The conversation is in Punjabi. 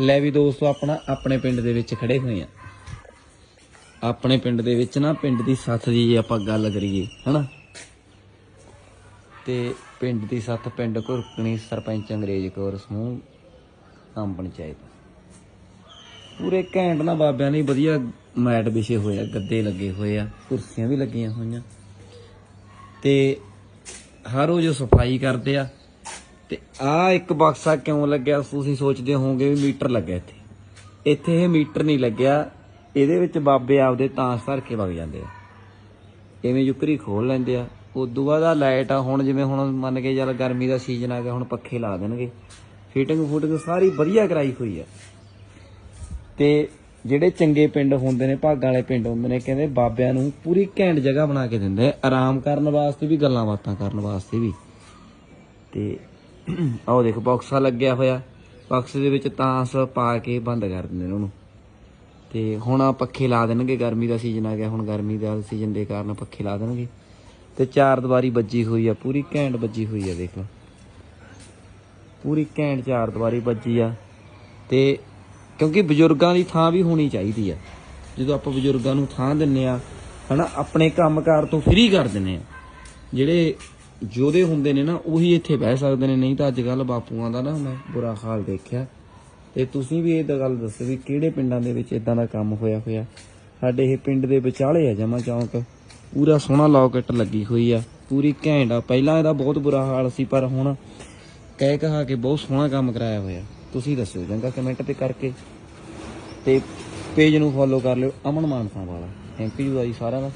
ਲੈ ਵੀ ਦੋਸਤੋ, ਆਪਣਾ, ਆਪਣੇ ਪਿੰਡ ਦੇ ਵਿੱਚ ਖੜੇ ਹੋਏ ਆ। ਆਪਣੇ ਪਿੰਡ ਦੇ ਵਿੱਚ ਨਾ, ਪਿੰਡ ਦੀ ਸੱਥ ਦੀ ਜੇ ਆਪਾਂ ਗੱਲ ਕਰੀਏ, ਹਨਾ? ਤੇ ਪਿੰਡ ਦੀ ਸੱਥ ਪਿੰਡ ਘੁਰਕਣੀ ਸਰਪੰਚ ਅੰਗਰੇਜ਼ ਕੌਰ ਸਮੂਹ ਆਮ ਪੰਚਾਇਤ। ਪੂਰੇ ਘੈਂਟ ਨਾ ਬਾਬਿਆਂ ਨੇ ਵਧੀਆ ਮੈਟ ਵਿਛੇ ਹੋਏ ਆ, ਗੱਦੇ ਲੱਗੇ ਹੋਏ ਆ, ਕੁਰਸੀਆਂ ਵੀ ਲੱਗੀਆਂ ਹੋਈਆਂ। ਤੇ ਹਰ ਰੋਜ਼ ਸਫ਼ਾਈ ਕਰਦੇ ਆ। ਤੇ ਆ ਇੱਕ ਬਕਸਾ ਕਿਉਂ ਲੱਗਿਆ? ਤੁਸੀਂ ਸੋਚਦੇ ਹੋਵੋਗੇ ਵੀ ਮੀਟਰ ਲੱਗਿਆ ਇੱਥੇ। ਇੱਥੇ ਇਹ ਮੀਟਰ ਨਹੀਂ ਲੱਗਿਆ। ਇਹਦੇ ਵਿੱਚ ਬਾਬੇ ਆਪਦੇ ਤਾਂਸ ਧਰ ਕੇ ਵਗ ਜਾਂਦੇ ਆ। ਇਵੇਂ ਯੁਕਰੀ ਖੋਲ ਲੈਂਦੇ ਆ। ਉਦੋਂ ਬਾਅਦ ਆ ਲਾਈਟ ਆ, ਹੁਣ ਜਿਵੇਂ ਹੁਣ ਮੰਨ ਕੇ ਚੱਲ ਗਰਮੀ ਦਾ ਸੀਜ਼ਨ ਆ ਗਿਆ, ਹੁਣ ਪੱਖੇ ਲਾ ਦੇਣਗੇ। ਫਿਟਿੰਗ ਫੁਟਿੰਗ ਸਾਰੀ ਵਧੀਆ ਕਰਾਈ ਹੋਈ ਆ। ਤੇ ਜਿਹੜੇ ਚੰਗੇ ਪਿੰਡ ਹੁੰਦੇ ਨੇ, ਭਾਗਾਂ ਵਾਲੇ ਪਿੰਡ ਹੁੰਦੇ ਨੇ, ਕਹਿੰਦੇ ਬਾਬਿਆਂ ਨੂੰ ਪੂਰੀ ਘੈਂਟ ਜਗ੍ਹਾ ਬਣਾ ਕੇ ਦਿੰਦੇ ਆਰਾਮ ਕਰਨ ਵਾਸਤੇ ਵੀ, ਗੱਲਾਂ ਬਾਤਾਂ ਕਰਨ ਵਾਸਤੇ ਵੀ। ਤੇ ਆਓ ਦੇਖੋ ਬਾਕਸਾ ਲੱਗਿਆ ਹੋਇਆ। ਬਾਕਸ ਦੇ ਵਿੱਚ ਤਾਂਸ ਪਾ ਕੇ ਬੰਦ ਕਰ ਦਿੰਦੇ ਨੇ ਉਹਨੂੰ। ਤੇ ਹੁਣ ਪੱਖੇ ਲਾ ਦੇਣਗੇ, ਗਰਮੀ ਦਾ ਸੀਜ਼ਨ ਆ ਗਿਆ। ਹੁਣ ਗਰਮੀ ਦਾ ਸੀਜ਼ਨ ਦੇ ਕਾਰਨ ਪੱਖੇ ਲਾ ਦੇਣਗੇ। ਤੇ ਚਾਰ ਦੀਵਾਰੀ ਵੱਜੀ ਹੋਈ ਆ, ਪੂਰੀ ਘੈਂਟ ਵੱਜੀ ਹੋਈ ਆ, ਦੇਖ ਲਓ। ਪੂਰੀ ਘੈਂਟ ਚਾਰ ਦੀਵਾਰੀ ਵੱਜੀ ਆ। ਤੇ ਕਿਉਂਕਿ ਬਜ਼ੁਰਗਾਂ ਦੀ ਥਾਂ ਵੀ ਹੋਣੀ ਚਾਹੀਦੀ ਆ। ਜਦੋਂ ਆਪਾਂ ਬਜ਼ੁਰਗਾਂ ਨੂੰ ਥਾਂ ਦਿੰਨੇ ਆ, ਹਨਾ, ਆਪਣੇ ਕੰਮਕਾਰ ਤੋਂ ਫ੍ਰੀ ਕਰ ਦਿੰਨੇ ਆ। ਜਿਹੜੇ ਯੋਧੇ ਹੁੰਦੇ ਨੇ ਨਾ, ਉਹੀ ਇੱਥੇ ਬਹਿ ਸਕਦੇ ਨੇ। ਨਹੀਂ ਤਾਂ ਅੱਜ ਕੱਲ ਬਾਪੂਆਂ ਦਾ ਨਾ ਮੈਂ ਬੁਰਾ ਹਾਲ ਦੇਖਿਆ। ਤੇ ਤੁਸੀਂ ਵੀ ਇਹ ਤਾਂ ਗੱਲ ਦੱਸੋ ਵੀ ਕਿਹੜੇ ਪਿੰਡਾਂ ਦੇ ਵਿੱਚ ਇਦਾਂ ਦਾ ਕੰਮ ਹੋਇਆ ਹੋਇਆ? ਸਾਡੇ ਇਹ ਪਿੰਡ ਦੇ ਵਿਚਾਲੇ ਆ ਜਮਾ ਚੌਂਕ। ਪੂਰਾ ਸੋਹਣਾ ਲੌਕਟ ਲੱਗੀ ਹੋਈ ਆ, ਪੂਰੀ ਘੈਂਟ ਆ। ਪਹਿਲਾਂ ਇਹਦਾ ਬਹੁਤ ਬੁਰਾ ਹਾਲ ਸੀ, ਪਰ ਹੁਣ ਕਹਿ ਕਹਾ ਕੇ ਬਹੁਤ ਸੋਹਣਾ ਕੰਮ ਕਰਾਇਆ ਹੋਇਆ। ਤੁਸੀਂ ਦੱਸਿਓ ਚੰਗਾ ਕਮੈਂਟ ਤੇ ਕਰਕੇ। ਤੇ ਪੇਜ ਨੂੰ ਫੋਲੋ ਕਰ ਲਿਓ, ਅਮਨ ਮਾਨਸਾ ਵਾਲਾ ਥੈਂਕ ਯੂ ਆ ਜੀ ਸਾਰਿਆਂ ਦਾ।